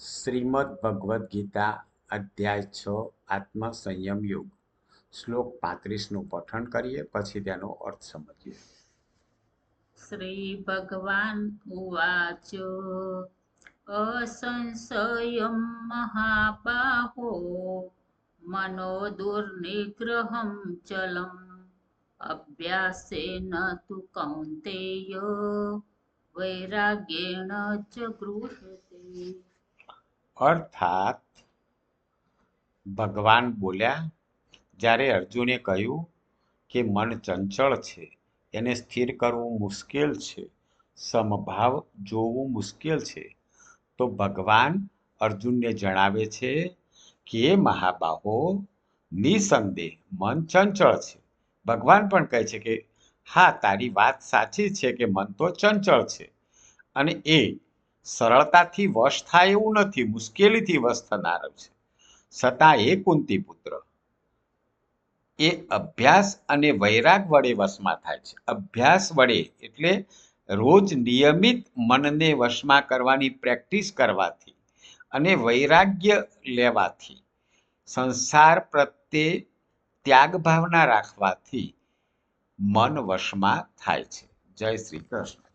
શ્રીમદ ભગવદ્ ગીતા અધ્યાય છ, આત્મસંયમ યોગ. શ્લોક પાંત્રીસનું પઠન કરીએ, પછી તેનો અર્થ સમજીએ. શ્રીભગવાન ઉવાચ અસંશયં મહાબાહો મનો દુર્નિગ્રહં ચલમ, અભ્યાસેન તુ કૌંતેય, વૈરાગ્યેણ ચ ગૃહ્યતે. અર્થાત ભગવાન બોલ્યા, જ્યારે અર્જુને કહ્યું કે મન ચંચળ છે, એને સ્થિર કરવું મુશ્કેલ છે, સમભાવ જોવું મુશ્કેલ છે, તો ભગવાન અર્જુનને જણાવે છે કે મહાબાહો, નિસંદેહ મન ચંચળ છે. ભગવાન પણ કહે છે કે, હા, તારી વાત સાચી છે કે મન તો ચંચળ છે. અને એ સરળતાથી વશ થાય એવું નથી, મુશ્કેલીથી વશ થનાર છે. છતાં એ કુંતી પુત્ર એ અભ્યાસ અને વૈરાગ વડે વશમાં થાય છે. અભ્યાસ વડે એટલે રોજ નિયમિત મનને વશમાં કરવાની પ્રેક્ટિસ કરવાથી અને વૈરાગ્ય લેવાથી, સંસાર પ્રત્યે ત્યાગ ભાવના રાખવાથી મન વશમાં થાય છે. જય શ્રી કૃષ્ણ.